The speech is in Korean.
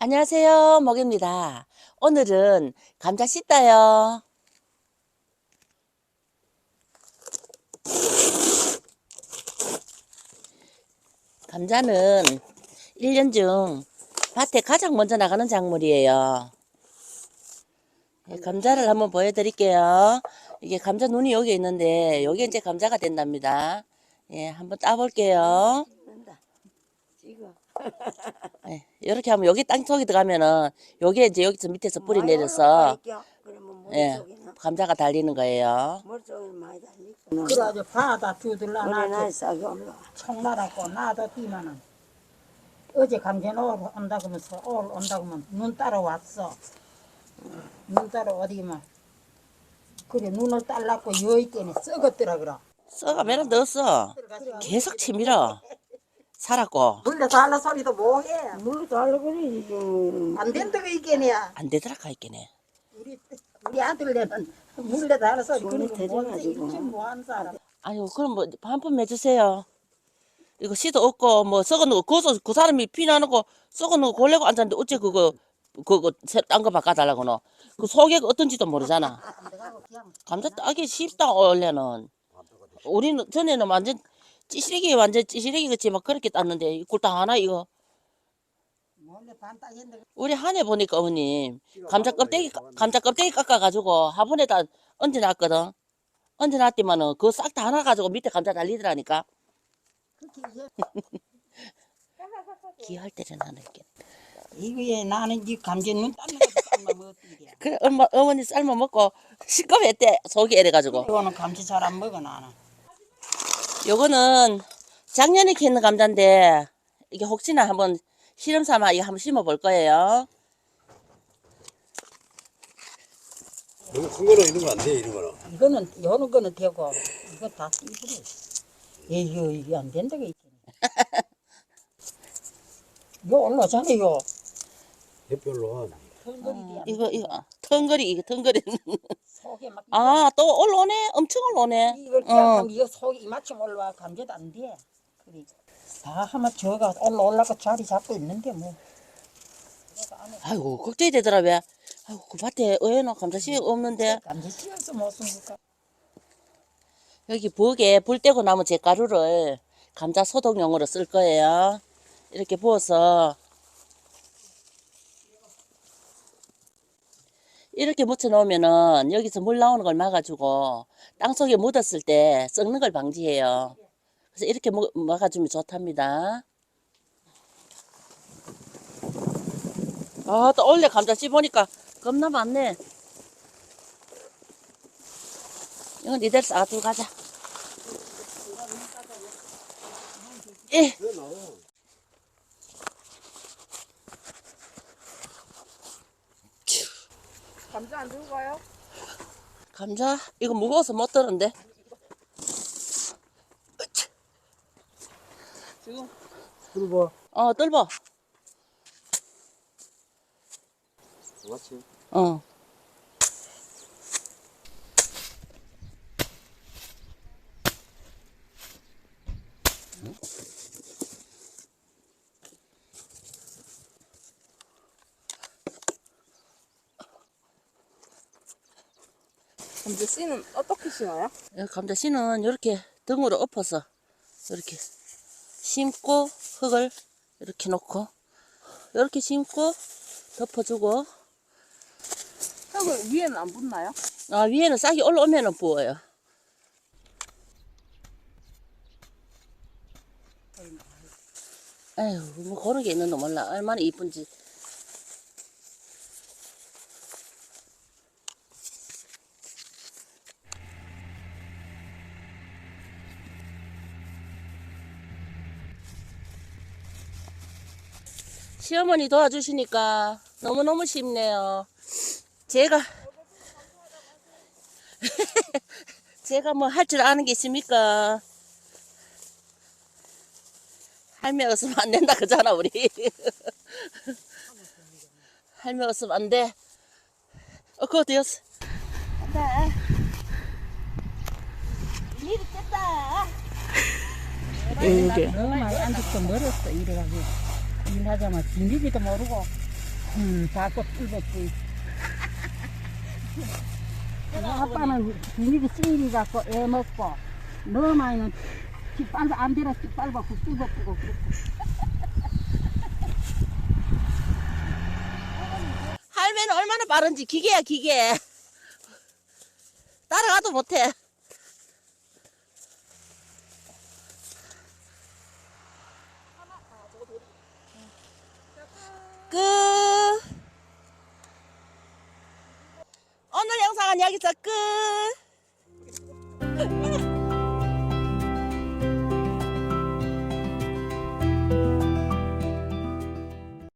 안녕하세요. 먹입니다. 오늘은 감자 씻다요. 감자는 1년 중 밭에 가장 먼저 나가는 작물이에요. 예, 감자를 한번 보여드릴게요. 이게 감자 눈이 여기 있는데 여기 이제 감자가 된답니다. 예, 한번 따볼게요. 찍어. 예, 이렇게 하면 여기 땅속에 들어가면은 여기에 이제 여기서 밑에서 뿌리 내려서 예, 감자가 달리는 거예요. 그래가지고 바다 주들라 오늘 나날 싸게 올라. 청나라고 나도 뛰면은 어제 감전 올 온다 그러면서 올 온다 그러면 눈 따라 왔어. 눈 따라 어디면 그래 눈을 딸라고 여있게네 썩었더라 그러. 썩어 맨날 넣었어. 계속 치밀어. 살았고 물려 달라 소리도 뭐해. 물 달라 그러지 좀. 안 된다고 있겠네. 안 되더라 가있겠네. 우리 우리 아들네는 물려 달라 소리 손이 그런 거 뭔지 대단하지고. 이렇게 뭐한 사람. 아유 그럼 뭐한푼 해주세요. 이거 씨도 없고 뭐 썩어놓은 거 거기서 그 사람이 피나는 거 썩어놓은 거 골래고 앉았는데 어째 그거 그거 딴거 바꿔달라고 너. 그 속에 어떤지도 모르잖아. 감자 따기 쉽다 원래는. 우리는 전에는 완전 찌시래기 완전 찌시래기 같이 막 그렇게 땄는데 이 꿀당 하나 이거 우리 한 해 보니까 어머님 감자 껍데기 감자 껍데기 깎아가지고 화분에다 얹어놨거든. 얹어놨더만은 그거 싹 다 하나 가지고 밑에 감자 달리더라니까. 기할 때는 나는 이렇게. 이거에 나는 이 감전 눈 어떻게 그래 엄마 어머니 삶아 먹고 시꺼했대 속이 이래가지고. 이거는 감지 잘안 먹어 나는. 요거는 작년에 키는 감자인데 이게 혹시나 한번 실험 삼아 이거 한번 심어 볼 거예요. 너무 큰 거는 이런 건안 돼, 이런 거는. 이거는 여는 거는 되고 이거 다 띠부려. 이거 이게 안 된다고 있잖아. 이거 올라잖아요. 햇별로. 털거리 이거 이거 텅거리 이거 텅거리. 속에 막 아 또 올라오네 엄청 올라오네. 이걸 그냥 이거 속에 이만큼 올라와 감자도 안 돼. 그래. 다 하면 저가 올라 올라가 자리 잡고 있는데 뭐. 아이고 걱정이 되더라 왜. 아이고 그 밭에 의외는 감자 씨 없는데 감자 씌어서 못 쓰니까. 여기 부엌에 불 떼고 남은 잿가루를 감자 소독용으로 쓸 거예요. 이렇게 부어서 이렇게 묻혀 놓으면은 여기서 물 나오는 걸 막아주고 땅 속에 묻었을 때 썩는 걸 방지해요. 그래서 이렇게 모- 막아주면 좋답니다. 아, 또 원래 감자 씨 보니까 겁나 많네. 이건 니들 싸가지고 가자. 예. 감자 안 들고 가요? 감자 이거 무거워서 못 드는데. 지금 뚫어. 어 뜰봐. 맞지? 어. 감자 씨는 어떻게 심어요? 이 감자 씨는 이렇게 등으로 엎어서 이렇게 심고 흙을 이렇게 놓고 이렇게 심고 덮어주고 흙을 위에는 안 붙나요? 아 위에는 싹이 올라오면은 부어요. 에휴 뭐 그런 게 있는도 몰라 얼마나 이쁜지. 시어머니 도와주시니까 너무너무 쉽네요. 제가 제가 뭐 할 줄 아는 게 있습니까? 할매 없으면 안 된다 그잖아 우리. 할매 없으면 안 돼. 어 그거 되었어. 간다. 일이 됐다. 이게 너무 많이 앉아서 멀었어 이래 가지고 일하자마자 비밀지도 모르고 음, 자꾸 뚫었지. 아빠는 비닐이 찡기 갖고 애 먹고, 너만은 집 빨고 안 되라 집 빨고 뚫어보고 그렇고. 할매는 얼마나 빠른지 기계야 기계. 따라가도 못해. 끝. 영상은 여기서 끝.